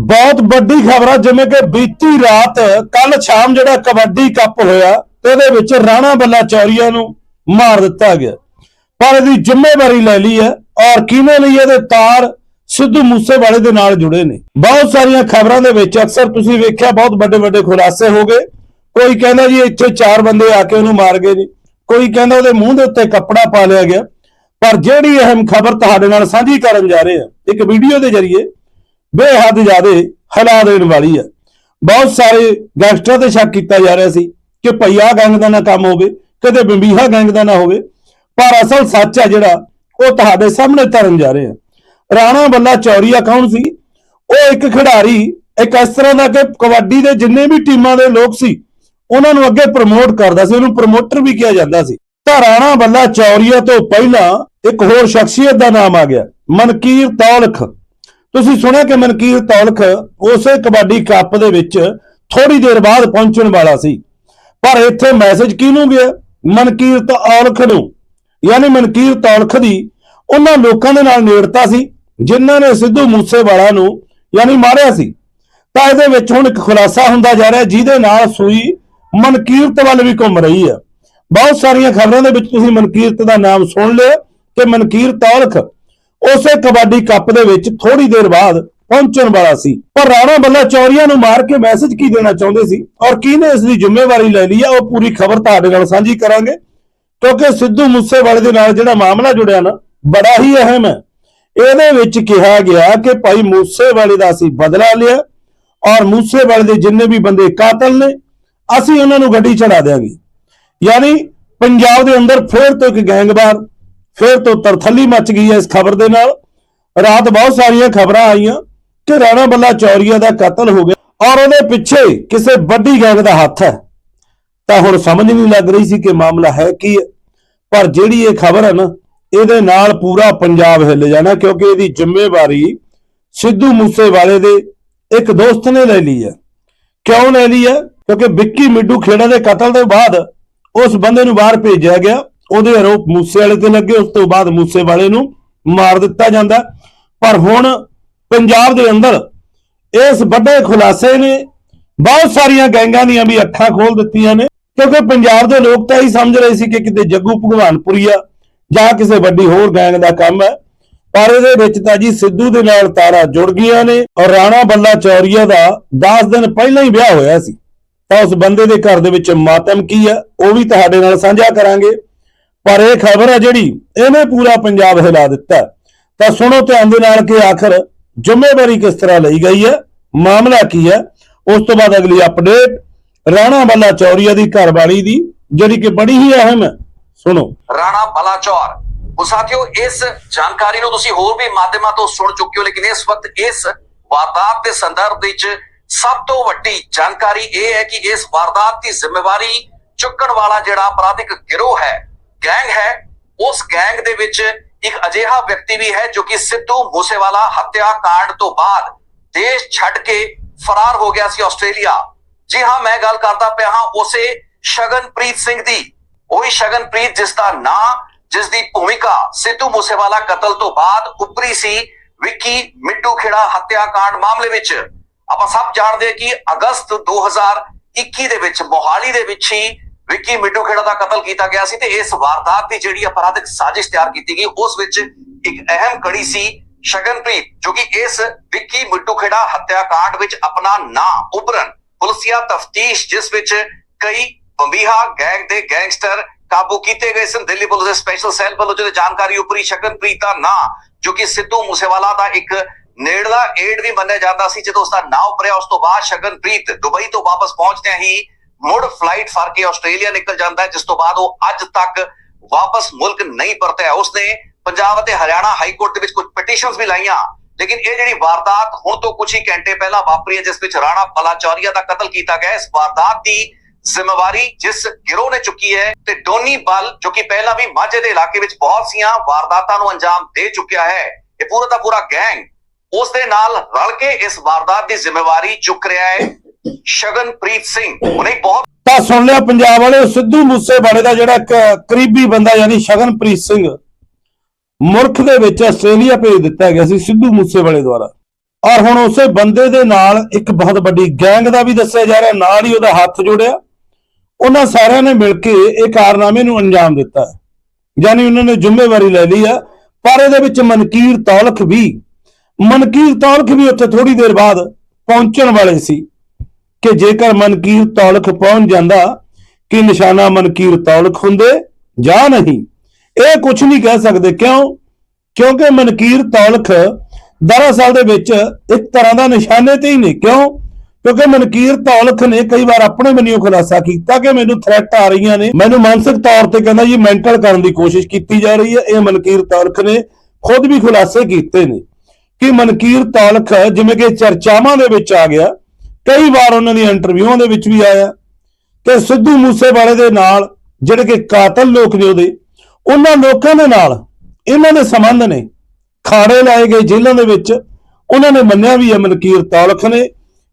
ਬਹੁਤ ਵੱਡੀ ਖਬਰ ਆ, ਜਿਵੇਂ ਕਿ ਬੀਤੀ ਰਾਤ ਕੱਲ ਸ਼ਾਮ ਜਿਹੜਾ ਕਬੱਡੀ ਕੱਪ ਹੋਇਆ, ਤੇ ਉਹਦੇ ਵਿੱਚ ਰਾਣਾ ਬੱਲਾ ਚੌਰੀਆ ਨੂੰ ਮਾਰ ਦਿੱਤਾ ਗਿਆ। ਪਰ ਇਹਦੀ ਜ਼ਿੰਮੇਵਾਰੀ ਲੈ ਲਈ ਹੈ ਔਰ ਕਿਹਨੇ ਲਈ ਇਹਦੇ ਤਾਰ ਸਿੱਧੂ ਮੂਸੇਵਾਲੇ ਦੇ ਨਾਲ ਜੁੜੇ ਨੇ। ਬਹੁਤ ਸਾਰੀਆਂ ਖਬਰਾਂ ਦੇ ਵਿੱਚ ਅਕਸਰ ਤੁਸੀਂ ਵੇਖਿਆ, ਬਹੁਤ ਵੱਡੇ ਵੱਡੇ ਖੁਲਾਸੇ ਹੋ ਗਏ। ਕੋਈ ਕਹਿੰਦਾ ਜੀ ਇੱਥੇ ਚਾਰ ਬੰਦੇ ਆ ਕੇ ਉਹਨੂੰ ਮਾਰ ਗਏ ਨੇ। ਕੋਈ ਕਹਿੰਦਾ ਉਹਦੇ ਮੂੰਹ ਦੇ ਉੱਤੇ ਕੱਪੜਾ ਪਾ ਲਿਆ ਗਿਆ। ਪਰ ਜਿਹੜੀ ਅਹਿਮ ਖਬਰ ਤੁਹਾਡੇ ਨਾਲ ਸਾਂਝੀ ਕਰਨ ਜਾ ਰਹੇ ਹਾਂ, ਇੱਕ ਵੀਡੀਓ ਦੇ ਜ਼ਰੀਏ ਬੇਹੱਦ ਜ਼ਿਆਦੇ ਹਲਾ ਦੇਣ ਵਾਲੀ ਹੈ ਬਹੁਤ ਸਾਰੇ ਗੈਂਗਸਟਰ ਤੇ ਸ਼ੱਕ ਕੀਤਾ ਜਾ ਰਿਹਾ ਸੀ ਕਿ ਭਈਆ ਗੈਂਗ ਦਾ ਨਾ ਕੰਮ ਹੋਵੇ ਕਦੇ ਬੰਬੀਹਾ ਗੈਂਗ ਦਾ ਨਾ ਹੋਵੇ। ਪਰ ਅਸਲ ਸੱਚ ਹੈ ਜਿਹੜਾ, ਉਹ ਤੁਹਾਡੇ ਸਾਹਮਣੇ ਧਰਨ ਜਾ ਰਹੇ। ਰਾਣਾ ਬੱਲਾ ਚੌਰੀਆ ਕੌਣ ਸੀ? ਉਹ ਇੱਕ ਖਿਡਾਰੀ, ਇੱਕ ਇਸ ਤਰ੍ਹਾਂ ਦਾ ਕਿ ਕਬੱਡੀ ਦੇ ਜਿੰਨੇ ਵੀ ਟੀਮਾਂ ਦੇ ਲੋਕ ਸੀ, ਉਹਨਾਂ ਨੂੰ ਅੱਗੇ ਪ੍ਰਮੋਟ ਕਰਦਾ ਸੀ, ਉਹਨੂੰ ਪ੍ਰਮੋਟਰ ਵੀ ਕਿਹਾ ਜਾਂਦਾ ਸੀ। ਤਾਂ ਰਾਣਾ ਬੱਲਾ ਚੌਰੀਆ ਤੋਂ ਪਹਿਲਾਂ ਇੱਕ ਹੋਰ ਸ਼ਖਸੀਅਤ ਦਾ ਨਾਮ ਆ ਗਿਆ, ਮਨਕੀਰ ਤੌਲਖ। ਤੁਸੀਂ ਸੁਣਿਆ ਕਿ ਮਨਕੀਰ ਤੌਲਖ ਉਸੇ ਕਬੱਡੀ ਕੱਪ ਦੇ ਵਿੱਚ ਥੋੜੀ ਦੇਰ ਬਾਅਦ ਪਹੁੰਚਣ ਵਾਲਾ ਸੀ। ਪਰ ਇੱਥੇ ਮੈਸੇਜ ਕਿਹਨੂੰ ਗਿਆ? ਮਨਕੀਰ ਤੌਲਖ ਨੂੰ। ਯਾਨੀ ਮਨਕੀਰ ਤੌਲਖ ਦੀ ਉਹਨਾਂ ਲੋਕਾਂ ਦੇ ਨਾਲ ਨੇੜਤਾ ਸੀ, ਜਿਨ੍ਹਾਂ ਨੇ ਸਿੱਧੂ ਮੂਸੇਵਾਲਾ ਨੂੰ ਯਾਨੀ ਮਾਰਿਆ ਸੀ। ਤਾਂ ਇਹਦੇ ਵਿੱਚ ਹੁਣ ਇੱਕ ਖੁਲਾਸਾ ਹੁੰਦਾ ਜਾ ਰਿਹਾ, ਜਿਹਦੇ ਨਾਲ ਸੂਈ ਮਨਕੀਰਤ ਵੱਲ ਵੀ ਘੁੰਮ ਰਹੀ ਹੈ। ਬਹੁਤ ਸਾਰੀਆਂ ਖਬਰਾਂ ਦੇ ਵਿੱਚ ਤੁਸੀਂ ਮਨਕੀਰਤ ਦਾ ਨਾਮ ਸੁਣ ਲਿਆ ਕਿ ਮਨਕੀਰ ਤੌਲਖ ਉਸੇ ਕਬੱਡੀ ਕੱਪ ਦੇ ਵਿੱਚ ਥੋੜੀ ਦੇਰ ਬਾਅਦ ਪਹੁੰਚਣ ਵਾਲਾ ਸੀ। ਪਰ ਰਾਣਾ ਬੱਲਾ ਚੌਰੀਆ ਨੂੰ ਮਾਰ ਕੇ ਮੈਸੇਜ ਕੀ ਦੇਣਾ ਚਾਹੁੰਦੇ ਸੀ? ਔਰ ਕਿਹਨੇ ਇਸ ਦੀ ਜ਼ਿੰਮੇਵਾਰੀ ਲੈ ਲਈ ਹੈ ਉਹ ਪੂਰੀ ਖਬਰ ਤੁਹਾਡੇ ਨਾਲ ਸਾਂਝੀ ਕਰਾਂਗੇ। ਕਿਉਂਕਿ ਸਿੱਧੂ ਮੂਸੇਵਾਲੇ ਦੇ ਨਾਲ ਜਿਹੜਾ ਮਾਮਲਾ ਜੁੜਿਆ ਨਾ, ਬੜਾ ਹੀ ਅਹਿਮ ਹੈ। ਇਹਦੇ ਵਿੱਚ ਕਿਹਾ ਗਿਆ ਕਿ ਭਾਈ ਮੂਸੇਵਾਲੇ ਦਾ ਅਸੀਂ ਬਦਲਾ ਲਿਆ ਔਰ ਮੂਸੇਵਾਲੇ ਦੇ ਜਿੰਨੇ ਵੀ ਬੰਦੇ ਕਾਤਲ ਨੇ, ਅਸੀਂ ਉਹਨਾਂ ਨੂੰ ਗੱਡੀ ਚੜਾ ਦੇਾਂਗੇ ਯਾਨੀ ਪੰਜਾਬ ਦੇ ਅੰਦਰ ਫੇਰ ਤੋਂ ਇੱਕ ਗੈਂਗਵਾਰ ਫਿਰ ਤੋਂ ਤਰਥੱਲੀ ਮੱਚ ਗਈ ਹੈ ਇਸ ਖਬਰ ਦੇ ਨਾਲ। ਰਾਤ ਬਹੁਤ ਸਾਰੀਆਂ ਖਬਰਾਂ ਆਈਆਂ ਕਿ ਰਾਣਾ ਬੱਲਾ ਚੌਰੀਆ ਦਾ ਕਤਲ ਹੋ ਗਿਆ ਔਰ ਉਹਦੇ ਪਿੱਛੇ ਕਿਸੇ ਵੱਡੀ ਗੈਂਗ ਦਾ ਹੱਥ ਹੈ। ਤਾਂ ਹੁਣ ਸਮਝ ਨਹੀਂ ਲੱਗ ਰਹੀ ਸੀ ਕਿ ਮਾਮਲਾ ਹੈ ਕੀ ਹੈ। ਪਰ ਜਿਹੜੀ ਇਹ ਖਬਰ ਹੈ ਨਾ, ਇਹਦੇ ਨਾਲ ਪੂਰਾ ਪੰਜਾਬ ਹਿੱਲ ਜਾਣਾ ਕਿਉਂਕਿ ਇਹਦੀ ਜ਼ਿੰਮੇਵਾਰੀ ਸਿੱਧੂ ਮੂਸੇਵਾਲੇ ਦੇ ਇੱਕ ਦੋਸਤ ਨੇ ਲੈ ਲਈ ਹੈ। ਕਿਉਂ ਲੈ ਲਈ ਹੈ? ਕਿਉਂਕਿ ਵਿੱਕੀ ਮਿੱਡੂ ਖੇੜਾ ਦੇ ਕਤਲ ਤੋਂ ਬਾਅਦ ਉਸ ਬੰਦੇ ਨੂੰ ਬਾਹਰ ਭੇਜਿਆ ਗਿਆ। ਉਹਦੇ ਆਰੋਪ ਮੂਸੇਵਾਲੇ ਤੇ ਲੱਗੇ, ਉਸ ਤੋਂ ਬਾਅਦ ਮੂਸੇਵਾਲੇ ਨੂੰ ਮਾਰ ਦਿੱਤਾ ਜਾਂਦਾ। ਪਰ ਹੁਣ ਪੰਜਾਬ ਦੇ ਅੰਦਰ ਇਸ ਵੱਡੇ ਖੁਲਾਸੇ ਨੇ, ਬਹੁਤ ਸਾਰੀਆਂ ਗੈਂਗਾਂ ਦੀਆਂ ਵੀ ਅੱਖਾਂ ਖੋਲ ਦਿੱਤੀਆਂ ਨੇ, ਕਿਉਂਕਿ ਪੰਜਾਬ ਦੇ ਲੋਕ ਤਾਂ ਹੀ ਸਮਝ ਰਹੇ ਸੀ ਕਿ ਕਿਤੇ ਜੱਗੂ ਭਗਵਾਨਪੁਰੀਆ ਜਾਂ ਕਿਸੇ ਵੱਡੀ ਹੋਰ ਗੈਂਗ ਦਾ ਕੰਮ ਹੈ। ਪਰ ਇਹਦੇ ਵਿੱਚ ਤਾਂ ਜੀ ਸਿੱਧੂ ਦੇ ਨਾਲ ਤਾਰਾ ਜੁੜ ਗਈਆਂ ਨੇ ਔਰ ਰਾਣਾ ਬੱਲਾ ਚੌਰੀਆ ਦਾ 10 ਦਿਨ ਪਹਿਲਾਂ ਹੀ ਵਿਆਹ ਹੋਇਆ ਸੀ। ਤਾਂ ਉਸ ਬੰਦੇ ਦੇ ਘਰ ਦੇ ਵਿੱਚ ਮਾਤਮ ਕੀ ਹੈ ਉਹ ਵੀ ਤੁਹਾਡੇ ਨਾਲ ਸਾਂਝਾ ਕਰਾਂਗੇ। ਪਰ ਇਹ ਖਬਰ ਹੈ ਜਿਹੜੀ ਇਹਨੇ ਪੂਰਾ ਪੰਜਾਬ ਹਿਲਾ ਦਿੱਤਾ ਤਾਂ ਸੁਣੋ ਧਿਆਨ ਦੇ ਨਾਲ ਕਿ ਆਖਰ ਜ਼ਿੰਮੇਵਾਰੀ ਕਿਸ ਤਰ੍ਹਾਂ ਲਈ ਗਈ ਹੈ, ਮਾਮਲਾ ਕੀ ਹੈ, ਉਸ ਤੋਂ ਬਾਅਦ ਅਗਲੀ ਅਪਡੇਟ ਰਾਣਾ ਬੱਲਾ ਚੌਰੀਆ ਦੀ ਘਰਵਾਲੀ ਦੀ, ਜਿਹੜੀ ਕਿ ਬੜੀ ਹੀ ਅਹਿਮ ਹੈ। ਸੁਣੋ। ਰਾਣਾ ਬਲਾਚੌਰ ਉਹ ਸਾਥੀਓ, ਇਸ ਜਾਣਕਾਰੀ ਨੂੰ ਤੁਸੀਂ ਹੋਰ ਵੀ ਮਾਧਿਅਮਾਂ ਤੋਂ ਸੁਣ ਚੁੱਕੇ ਹੋ, ਲੇਕਿਨ ਇਸ ਵਕਤ ਇਸ ਵਾਰਦਾਤ ਦੇ ਸੰਦਰਭ ਵਿੱਚ ਸਭ ਤੋਂ ਵੱਡੀ ਜਾਣਕਾਰੀ ਇਹ ਹੈ ਕਿ ਇਸ ਵਾਰਦਾਤ ਦੀ ਜ਼ਿੰਮੇਵਾਰੀ ਚੁੱਕਣ ਵਾਲਾ ਜਿਹੜਾ ਅਪਰਾਧਿਕ ਗਿਰੋਹ ਹੈ ਗੈਂਗ ਹੈ, ਉਸ ਗੈਂਗ ਦੇ ਵਿੱਚ ਇੱਕ ਅਜਿਹਾ ਵਿਅਕਤੀ ਵੀ ਹੈ ਜੋ ਕਿ ਸਿੱਧੂ ਮੂਸੇਵਾਲਾ ਹੱਤਿਆ ਕਾਂਡ ਤੋਂ ਬਾਅਦ ਦੇਸ਼ ਛੱਡ ਕੇ ਫਰਾਰ ਹੋ ਗਿਆ ਸੀ ਆਸਟ੍ਰੇਲੀਆ। ਜੀ ਹਾਂ, ਮੈਂ ਗੱਲ ਕਰਦਾ ਪਿਆ ਹਾਂ ਉਸੇ ਸ਼ਗਨਪ੍ਰੀਤ ਸਿੰਘ ਦੀ। ਉਹੀ ਸ਼ਗਨਪ੍ਰੀਤ ਜਿਸ ਦਾ ਨਾਂ, ਜਿਸ ਦੀ ਭੂਮਿਕਾ ਸਿੱਧੂ ਮੂਸੇਵਾਲਾ ਕਤਲ ਤੋਂ ਬਾਅਦ ਉੱਪਰੀ ਸੀ ਵਿੱਕੀ ਮਿੱਟੂ ਖੇੜਾ ਹੱਤਿਆਕਾਂਡ ਮਾਮਲੇ ਵਿੱਚ। ਆਪਾਂ ਸਭ ਜਾਣਦੇ ਕਿ ਅਗਸਤ 2021 ਦੇ ਵਿੱਚ ਮੋਹਾਲੀ ਦੇ ਵਿੱਚ ਹੀ ਵਿੱਕੀ ਮਿੱਟੂ ਖੇੜਾ ਦਾ ਕਤਲ ਕੀਤਾ ਗਿਆ ਸੀ ਤੇ ਇਸ ਵਾਰਦਾਤ ਦੀ ਜਿਹੜੀ ਅਪਰਾਧਿਕ ਸਾਜ਼ਿਸ਼ ਤਿਆਰ ਕੀਤੀ ਗਈ, ਉਸ ਵਿੱਚ ਇੱਕ ਅਹਿਮ ਕੜੀ ਸੀ ਸ਼ਗਨਪ੍ਰੀਤ, ਜੋ ਕਿ ਇਸ ਵਿੱਕੀ ਮਿੱਟੂ ਖੇੜਾ ਹੱਤਿਆਕਾਂਡ ਵਿੱਚ ਆਪਣਾ ਨਾਂ ਉਭਰਨ ਪੁਲਸੀਆ ਤਫਤੀਸ਼ ਜਿਸ ਵਿੱਚ ਕਈ ਬੰਬੀਹਾ ਗੈਂਗ ਦੇ ਗੈਂਗਸਟਰ ਕਾਬੂ ਕੀਤੇ ਗਏ ਸਨ। ਦਿੱਲੀ ਪੁਲਿਸ ਦੇ ਸਪੈਸ਼ਲ ਸੈੱਲ ਵੱਲੋਂ ਜਦੋਂ ਜਾਣਕਾਰੀ ਉਪਰੀ ਸ਼ਗਨਪ੍ਰੀਤ ਦਾ ਨਾਂ, ਜੋ ਕਿ ਸਿੱਧੂ ਮੂਸੇਵਾਲਾ ਦਾ ਇੱਕ ਨੇੜਲਾ ਏਡ ਵੀ ਮੰਨਿਆ ਜਾਂਦਾ ਸੀ, ਜਦੋਂ ਉਸ ਦਾ ਨਾਂ ਉਪਰਿਆ ਉਸ ਤੋਂ ਬਾਅਦ ਸ਼ਗਨਪ੍ਰੀਤ ਦੁਬਈ ਤੋਂ ਵਾਪਸ ਪਹੁੰਚਦਿਆਂ ਹੀ ਮੁੜ ਫਲਾਈਟ ਫੜ ਕੇ ਆਸਟ੍ਰੇਲੀਆ ਨਿਕਲ ਜਾਂਦਾ ਹੈ, ਜਿਸ ਤੋਂ ਬਾਅਦ ਉਹ ਅੱਜ ਤੱਕ ਵਾਪਸ ਮੁਲਕ ਨਹੀਂ ਪਰਤਿਆ। ਉਸਨੇ ਪੰਜਾਬ ਅਤੇ ਹਰਿਆਣਾ ਹਾਈ ਕੋਰਟ ਦੇ ਵਿੱਚ ਕੁਝ ਪਟੀਸ਼ਨਸ ਵੀ ਲਾਈਆਂ, ਲੇਕਿਨ ਇਹ ਜਿਹੜੀ ਵਾਰਦਾਤ ਹੁਣ ਤੋਂ ਕੁਝ ਹੀ ਘੰਟੇ ਪਹਿਲਾਂ ਵਾਪਰੀ ਹੈ, ਜਿਸ ਵਿੱਚ ਰਾਣਾ ਬਲਾਚੌਰੀਆ ਦਾ ਕਤਲ ਕੀਤਾ ਗਿਆ ਇਸ ਵਾਰਦਾਤ ਦੀ ਜ਼ਿੰਮੇਵਾਰੀ ਜਿਸ ਗਿਰੋਹ ਨੇ ਚੁੱਕੀ ਹੈ ਤੇ ਡੋਨੀ ਬਲ, ਜੋ ਕਿ ਪਹਿਲਾਂ ਵੀ ਮਾਝੇ ਦੇ ਇਲਾਕੇ ਵਿੱਚ ਬਹੁਤ ਸੀਆਂ, ਵਾਰਦਾਤਾਂ ਨੂੰ ਅੰਜਾਮ ਦੇ ਚੁੱਕਿਆ ਹੈ। ਇਹ ਪੂਰਾ ਦਾ ਪੂਰਾ ਗੈਂਗ ਉਸ ਦੇ ਨਾਲ ਰਲ ਕੇ ਇਸ ਵਾਰਦਾਤ ਦੀ ਜ਼ਿੰਮੇਵਾਰੀ ਚੁੱਕ ਰਿਹਾ ਹੈ। ਸ਼ਗਨਪ੍ਰੀਤ ਸਿੰਘ, ਉਹਨੇ ਬਹੁਤ ਤਾਂ ਸੁਣ ਲਿਆ ਪੰਜਾਬ ਵਾਲੇ, ਸਿੱਧੂ ਮੂਸੇਵਾਲੇ ਦਾ ਜਿਹੜਾ ਕਰੀਬੀ ਬੰਦਾ ਯਾਨੀ ਸ਼ਗਨਪ੍ਰੀਤ ਸਿੰਘ, ਮੁਲਕ ਦੇ ਵਿੱਚ ਆਸਟ੍ਰੇਲੀਆ ਭੇਜ ਦਿੱਤਾ ਗਿਆ ਸੀ ਸਿੱਧੂ ਮੂਸੇਵਾਲੇ ਦੁਆਰਾ। ਔਰ ਹੁਣ ਉਸੇ ਬੰਦੇ ਦੇ ਨਾਲ ਇੱਕ ਬਹੁਤ ਵੱਡੀ ਗੈਂਗ ਦਾ ਵੀ ਦੱਸਿਆ ਜਾ ਰਿਹਾ, ਨਾਲ ਹੀ ਉਹਦਾ ਹੱਥ ਜੋੜਿਆ। ਉਹਨਾਂ ਸਾਰਿਆਂ ਨੇ ਮਿਲ ਕੇ ਇਹ ਕਾਰਨਾਮੇ ਨੂੰ ਅੰਜਾਮ ਦਿੱਤਾ। ਹੈ। ਯਾਨੀ ਉਹਨਾਂ ਨੇ ਜ਼ਿੰਮੇਵਾਰੀ ਲੈ ਲਈ ਆ, ਪਰ ਇਹਦੇ ਵਿੱਚ ਮਨਕੀਰ ਤੌਲਖ ਵੀ, ਮਨਕੀਰ ਤੌਲਖ ਵੀ ਉੱਥੇ ਥੋੜੀ ਦੇਰ ਬਾਅਦ ਪਹੁੰਚਣ ਵਾਲੇ ਸੀ। ਕਿ ਜੇਕਰ ਮਨਕੀਰ ਤੌਲਖ ਪਹੁੰਚ ਜਾਂਦਾ, ਕਿ ਨਿਸ਼ਾਨਾ ਮਨਕੀਰ ਤੌਲਖ ਹੁੰਦੇ, ਜਾਂ ਨਹੀਂ? ਇਹ ਕੁਝ ਨਹੀਂ ਕਹਿ ਸਕਦੇ। ਕਿਉਂ? ਕਿਉਂਕਿ ਮਨਕੀਰ ਤੌਲਖ ਦਰਅਸਲ ਦੇ ਵਿੱਚ ਇੱਕ ਤਰ੍ਹਾਂ ਦਾ ਨਿਸ਼ਾਨੇ ਤੇ ਹੀ ਨੇ। ਕਿਉਂ? ਕਿਉਂਕਿ ਮਨਕੀਰ ਤੌਲਖ ਨੇ ਕਈ ਵਾਰ ਆਪਣੇ ਮਨਿਓ ਖੁਲਾਸਾ ਕੀਤਾ ਕਿ ਮੈਨੂੰ ਥ੍ਰੈਟ ਆ ਰਹੀਆਂ ਨੇ। ਮੈਨੂੰ ਮਾਨਸਿਕ ਤੌਰ ਤੇ ਕਹਿੰਦਾ ਜੀ ਮੈਂਟਲ ਕਰਨ ਦੀ ਕੋਸ਼ਿਸ਼ ਕੀਤੀ ਜਾ ਰਹੀ ਹੈ। ਇਹ ਮਨਕੀਰ ਤੌਲਖ ਨੇ ਖੁਦ ਵੀ ਖੁਲਾਸੇ ਕੀਤੇ ਨੇ। ਕਿ ਮਨਕੀਰ ਤੌਲਖ ਜਿਵੇਂ ਕਿ ਚਰਚਾਵਾਂ ਦੇ ਵਿੱਚ ਆ ਗਿਆ ਕਈ ਵਾਰ ਉਹਨਾਂ ਦੀ ਇੰਟਰਵਿਊਆਂ ਦੇ ਵਿੱਚ ਵੀ ਆਇਆ। ਕਿ ਸਿੱਧੂ ਮੂਸੇਵਾਲੇ ਦੇ ਨਾਲ ਜਿਹੜੇ ਕਿ ਕਾਤਲ ਲੋਕ ਨੇ ਉਹਦੇ, ਉਹਨਾਂ ਲੋਕਾਂ ਦੇ ਨਾਲ ਇਹਨਾਂ ਦੇ ਸੰਬੰਧ ਨੇ। ਖਾੜੇ ਲਾਏ ਗਏ ਜੇਲ੍ਹਾਂ ਦੇ ਵਿੱਚ, ਉਹਨਾਂ ਨੇ ਮੰਨਿਆ ਵੀ ਹੈ ਮਨਕੀਰ ਤੌਲਖ ਨੇ।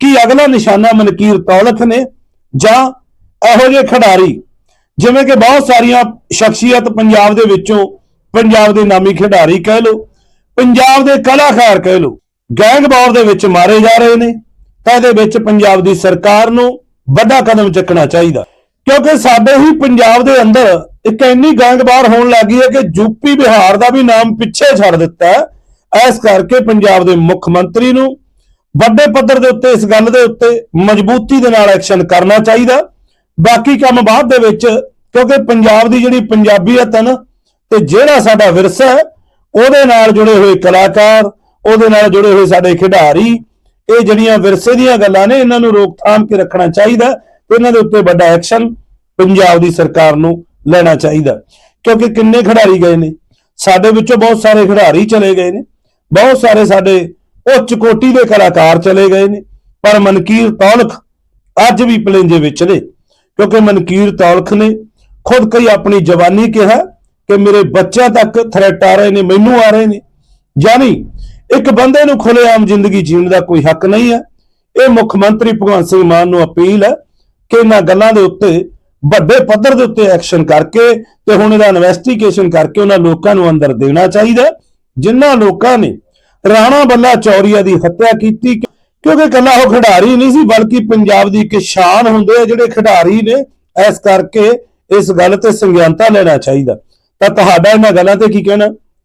ਕਿ ਅਗਲਾ ਨਿਸ਼ਾਨਾ ਮਨਕੀਰ ਤੌਲਖ ਨੇ? ਜਾਂ ਇਹੋ ਜਿਹੇ ਖਿਡਾਰੀ, ਜਿਵੇਂ ਕਿ ਬਹੁਤ ਸਾਰੀਆਂ ਸ਼ਖਸੀਅਤ ਪੰਜਾਬ ਦੇ ਵਿੱਚੋਂ, ਪੰਜਾਬ ਦੇ ਨਾਮੀ ਖਿਡਾਰੀ ਕਹਿ ਲਓ, ਪੰਜਾਬ ਦੇ ਕਲਾਕਾਰ ਕਹਿ ਲਓ ਗੈਂਗ ਦੇ ਵਿੱਚ ਮਾਰੇ ਜਾ ਰਹੇ ਨੇ। ਤਾਂ ਇਹਦੇ ਵਿੱਚ ਪੰਜਾਬ ਦੀ ਸਰਕਾਰ ਨੂੰ ਵੱਡਾ ਕਦਮ ਚੱਕਣਾ ਚਾਹੀਦਾ। ਕਿਉਂਕਿ ਸਾਡੇ ਹੀ ਪੰਜਾਬ ਦੇ ਅੰਦਰ ਇੱਕ ਇੰਨੀ ਗੈਂਗਵਾਰ ਹੋਣ ਲੱਗੀ ਹੈ ਕਿ ਯੂਪੀ ਬਿਹਾਰ ਦਾ ਵੀ ਨਾਮ ਪਿੱਛੇ ਛੱਡ ਦਿੱਤਾ ਹੈ। ਇਸ ਕਰਕੇ ਪੰਜਾਬ ਦੇ ਮੁੱਖ ਮੰਤਰੀ ਨੂੰ ਵੱਡੇ ਪੱਧਰ ਦੇ ਉੱਤੇ ਇਸ ਗੱਲ ਦੇ ਉੱਤੇ ਮਜ਼ਬੂਤੀ ਦੇ ਨਾਲ ਐਕਸ਼ਨ ਕਰਨਾ ਚਾਹੀਦਾ। ਬਾਕੀ ਕੰਮ ਬਾਅਦ ਦੇ ਵਿੱਚ, ਕਿਉਂਕਿ ਪੰਜਾਬ ਦੀ ਜਿਹੜੀ ਪੰਜਾਬੀਅਤ ਹੈ ਨਾ, ਤੇ ਜਿਹੜਾ ਸਾਡਾ ਵਿਰਸਾ ਹੈ, ਉਹਦੇ ਨਾਲ ਜੁੜੇ ਹੋਏ ਕਲਾਕਾਰ, ਉਹਦੇ ਨਾਲ ਜੁੜੇ ਹੋਏ ਸਾਡੇ ਖਿਡਾਰੀ ਇਹ ਜਿਹੜੀਆਂ ਵਿਰਸੇ ਦੀਆਂ ਗੱਲਾਂ ਨੇ, ਇਹਨਾਂ ਨੂੰ ਰੋਕਥਾਮ ਕੇ ਰੱਖਣਾ ਚਾਹੀਦਾ ਤੇ ਇਹਨਾਂ ਦੇ ਉੱਤੇ ਵੱਡਾ ਐਕਸ਼ਨ ਪੰਜਾਬ ਦੀ ਸਰਕਾਰ ਨੂੰ ਲੈਣਾ ਚਾਹੀਦਾ। ਕਿਉਂਕਿ ਕਿੰਨੇ ਖਿਡਾਰੀ ਗਏ ਨੇ? ਸਾਡੇ ਵਿੱਚੋਂ ਬਹੁਤ ਸਾਰੇ ਖਿਡਾਰੀ ਚਲੇ ਗਏ ਨੇ। ਬਹੁਤ ਸਾਰੇ ਸਾਡੇ ਉੱਚ ਕੋਟੀ ਦੇ ਕਲਾਕਾਰ ਚਲੇ ਗਏ ਨੇ। ਪਰ ਮਨਕੀਰ ਤੌਲਖ ਅੱਜ ਵੀ ਪਲੇਂਜੇ ਵਿੱਚ ਨੇ। ਕਿਉਂਕਿ ਮਨਕੀਰ ਤੌਲਖ ਨੇ ਖੁਦ ਕਈ ਆਪਣੀ ਜਵਾਨੀ ਕਿਹਾ ਕਿ ਮੇਰੇ ਬੱਚਿਆਂ ਤੱਕ ਥ੍ਰੈਟ ਆ ਰਹੇ ਨੇ, ਮੈਨੂੰ ਆ ਰਹੇ ਨੇ। ਯਾਨੀ ਇੱਕ ਬੰਦੇ ਨੂੰ ਖੁੱਲੇਆਮ ਜ਼ਿੰਦਗੀ ਜੀਣ ਦਾ ਕੋਈ ਹੱਕ ਨਹੀਂ ਹੈ। ਇਹ ਮੁੱਖ ਮੰਤਰੀ ਭਗਵੰਤ ਸਿੰਘ ਮਾਨ ਨੂੰ ਅਪੀਲ ਹੈ ਕਿ ਇਹਨਾਂ ਗੱਲਾਂ ਦੇ ਉੱਤੇ ਵੱਡੇ ਪੱਧਰ ਦੇ ਉੱਤੇ ਐਕਸ਼ਨ ਕਰਕੇ ਤੇ ਹੁਣ ਇਹਦਾ ਇਨਵੈਸਟੀਗੇਸ਼ਨ ਕਰਕੇ ਉਹਨਾਂ ਲੋਕਾਂ ਨੂੰ ਅੰਦਰ ਦੇਣਾ ਚਾਹੀਦਾ ਹੈ, ਜਿਨ੍ਹਾਂ ਲੋਕਾਂ ਨੇ ਰਾਣਾ ਬੱਲਾ ਚੌਰੀਆ ਦੀ ਹੱਤਿਆ ਕੀਤੀ ਕਿਉਂਕਿ ਕੱਲਾ ਉਹ ਖਿਡਾਰੀ ਨਹੀਂ ਸੀ ਬਲਕਿ ਪੰਜਾਬ ਦੀ ਇੱਕ ਸ਼ਾਨ ਹੁੰਦੇ ਆ ਜਿਹੜੇ ਖਿਡਾਰੀ ਨੇ ਇਸ ਕਰਕੇ ਇਸ ਗੱਲ ਤੇ ਸੰਗਿਆਨਤਾ ਲੈਣਾ ਚਾਹੀਦਾ। ਤਾਂ ਤੁਹਾਡਾ ਇਹਨਾਂ ਗੱਲਾਂ ਤੇ ਕੀ ਕਹਿਣਾ?